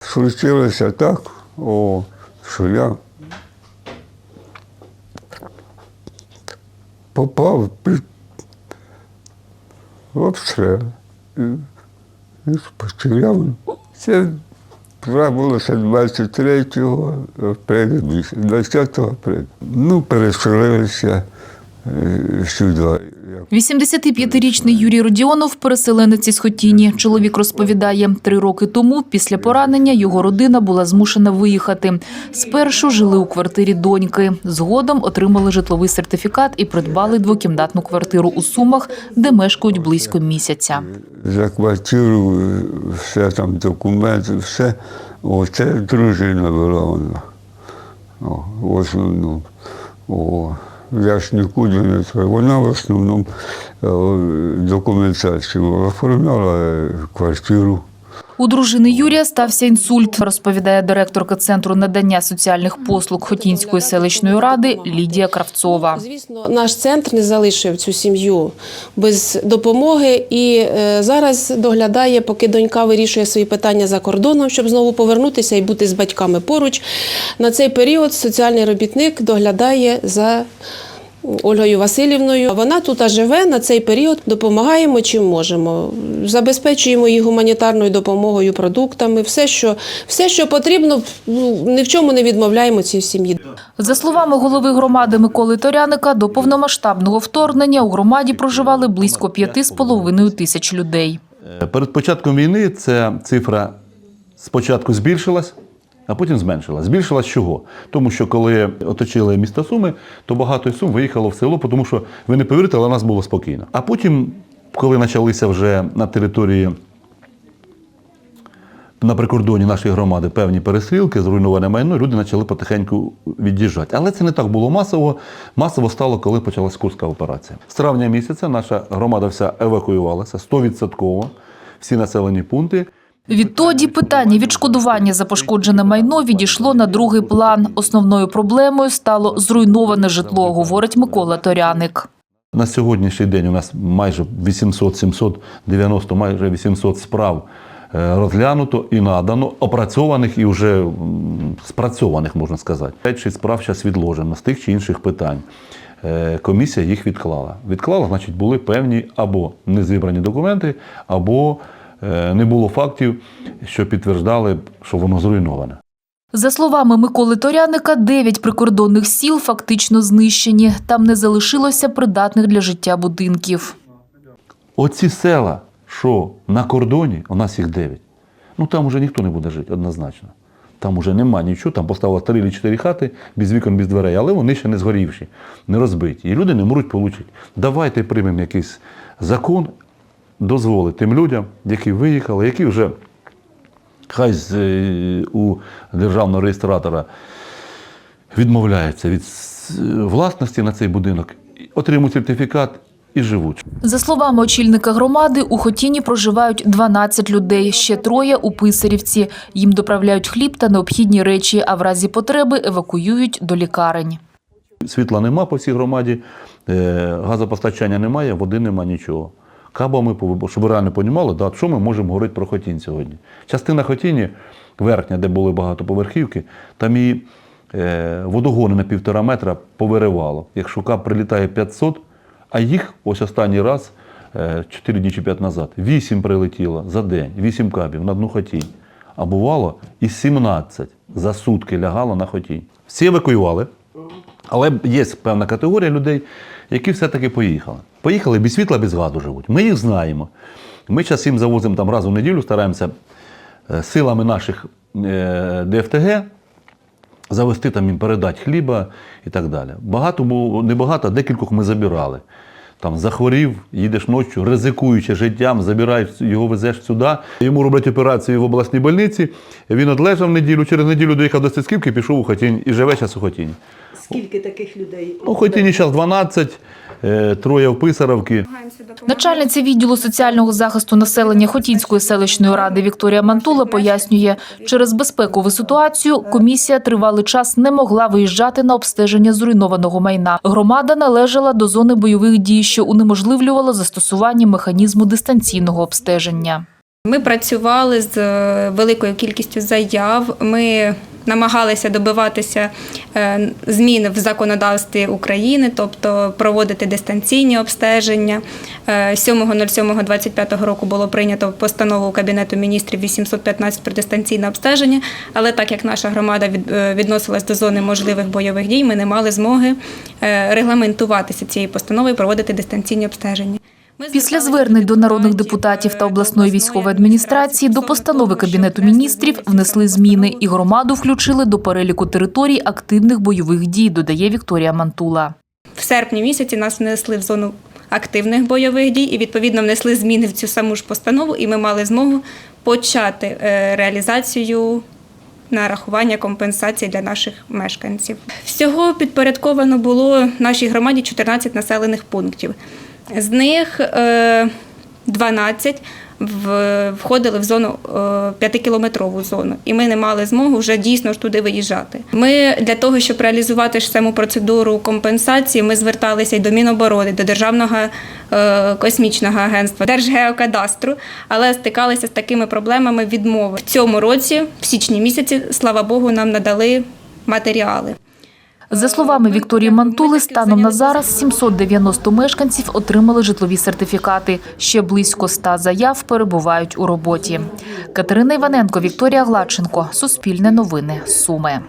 Случилося так, о, що я попав під обстріл. І, і. Це трапилося 23-го апреля, 20 апреля. Ну, переселилися е, сюди. Як 85-річний Юрій Родіонов – переселенець із Хотіні. Чоловік розповідає, три роки тому, після поранення, його родина була змушена виїхати. Спершу жили у квартирі доньки. Згодом отримали житловий сертифікат і придбали двокімнатну квартиру у Сумах, де мешкають близько місяця. За квартиру, все там документи, все. Оце дружина була вона. О, в основному. О, я ж нікуди не треба. Вона в основному е, документацію оформляла квартиру. У дружини Юрія стався інсульт, розповідає директорка Центру надання соціальних послуг Хотінської селищної ради Лідія Кравцова. Звісно, наш центр не залишив цю сім'ю без допомоги і е, зараз доглядає, поки донька вирішує свої питання за кордоном, щоб знову повернутися і бути з батьками поруч. На цей період соціальний робітник доглядає за. Ольгою Васильівною. Вона тут живе на цей період. Допомагаємо чим можемо. Забезпечуємо її гуманітарною допомогою, продуктами, все, що, все, що потрібно, ну, ні в чому не відмовляємо цій сім'ї. За словами голови громади Миколи Торяника, до повномасштабного вторгнення у громаді проживали близько п'яти з половиною тисяч людей. Е, Перед початком війни ця цифра спочатку збільшилась, а потім зменшилась. Збільшилась чого? Тому що коли оточили місто Суми, то багато Сум виїхало в село, тому що ви не повірите, але у нас було спокійно. А потім, коли почалися вже на території на прикордоні нашої громади певні перестрілки, зруйноване майно, люди почали потихеньку від'їжджати. Але це не так було масово. Масово стало, коли почалась Курська операція. З травня місяця наша громада вся евакуювалася 100%, всі населені пункти. Відтоді питання відшкодування за пошкоджене майно відійшло на другий план. Основною проблемою стало зруйноване житло, говорить Микола Торяник. На сьогоднішній день у нас майже 800, 790, майже 800 справ е, розглянуто і надано, опрацьованих і вже спрацьованих, можна сказати. 5-6 справ зараз відложено з тих чи інших питань. Е, Комісія їх відклала. Відклала, значить, були певні або незібрані документи, або не було фактів, що підтверждали, що воно зруйноване. За словами Миколи Торяника, дев'ять прикордонних сіл фактично знищені. Там не залишилося придатних для життя будинків. Оці села, що на кордоні, у нас їх 9. Ну там уже ніхто не буде жити, однозначно. Там уже нема нічого, там поставили три чи чотири хати без вікон, без дверей, але вони ще не згорівші, не розбиті. І люди не можуть отримати. Давайте приймемо якийсь закон, дозволить тим людям, які виїхали, які вже хай е, у державного реєстратора відмовляються від власності на цей будинок, отримують сертифікат і живуть. За словами очільника громади, у Хотіні проживають 12 людей, ще троє у Писарівці. Їм доправляють хліб та необхідні речі, а в разі потреби евакуюють до лікарень. Світла нема по всій громаді, е, газопостачання немає, води нема нічого. Кабами, повиб- щоб ви реально розуміли, да, що ми можемо говорити про Хотінь сьогодні. Частина Хотіні, верхня, де були багатоповерхівки, там і е, водогони на півтора метра повиривало. Якщо кап прилітає 500, а їх ось останній раз, е, 4 дні чи 5 назад, 8 прилетіло за день, 8 кабів на одну Хотінь. А бувало і 17 за сутки лягало на Хотінь. Всі евакуювали. Але є певна категорія людей, які все-таки поїхали. Поїхали без світла, без газу живуть. Ми їх знаємо. Ми зараз їм завозимо там раз у неділю, стараємося е, силами наших е, ДФТГ завести там їм передати хліба і так далі. Багато було, не багато, а декількох ми забирали. Там захворів, їдеш ночі, ризикуючи життям, забираєш його, везеш сюди. Йому роблять операцію в обласній больниці. Він одлежав неділю, через неділю доїхав до Стецьківки, пішов у Хотінь і живе зараз у Хотіні. Скільки таких людей? У Хотіні зараз 12, е, троє в Писаровці. Начальниця відділу соціального захисту населення Хотінської селищної ради Вікторія Мантула пояснює, через безпекову ситуацію комісія тривалий час не могла виїжджати на обстеження зруйнованого майна. Громада належала до зони бойових дій, що унеможливлювало застосування механізму дистанційного обстеження. Ми працювали з е, великою кількістю заяв. Ми намагалися добиватися е, змін в законодавстві України, тобто проводити дистанційні обстеження. Е, 7.07.25 року було прийнято постанову Кабінету міністрів 815 про дистанційне обстеження. Але так як наша громада е, відносилась до зони можливих бойових дій, ми не мали змоги е, регламентуватися цією постановою і проводити дистанційні обстеження. Після звернень до народних депутатів, та обласної військової адміністрації до постанови Кабінету міністрів внесли зміни і громаду включили до переліку територій активних бойових дій, додає Вікторія Мантула. В серпні місяці нас внесли в зону активних бойових дій і відповідно внесли зміни в цю саму ж постанову, і ми мали змогу почати е, реалізацію нарахування компенсацій для наших мешканців. Всього підпорядковано було нашій громаді 14 населених пунктів. З них е, 12 входили в зону е, 5-кілометрову зону, і ми не мали змоги вже дійсно ж туди виїжджати. Ми для того, щоб реалізувати ж саму процедуру компенсації, ми зверталися й до Міноборони, до Державного е, космічного агентства, Держгеокадастру, але стикалися з такими проблемами відмови. В цьому році, в січні місяці, слава Богу, нам надали матеріали. За словами Вікторії Мантули, станом на зараз 790 мешканців отримали житлові сертифікати. Ще близько 100 заяв перебувають у роботі. Катерина Іваненко, Вікторія Гладченко. Суспільне новини. Суми.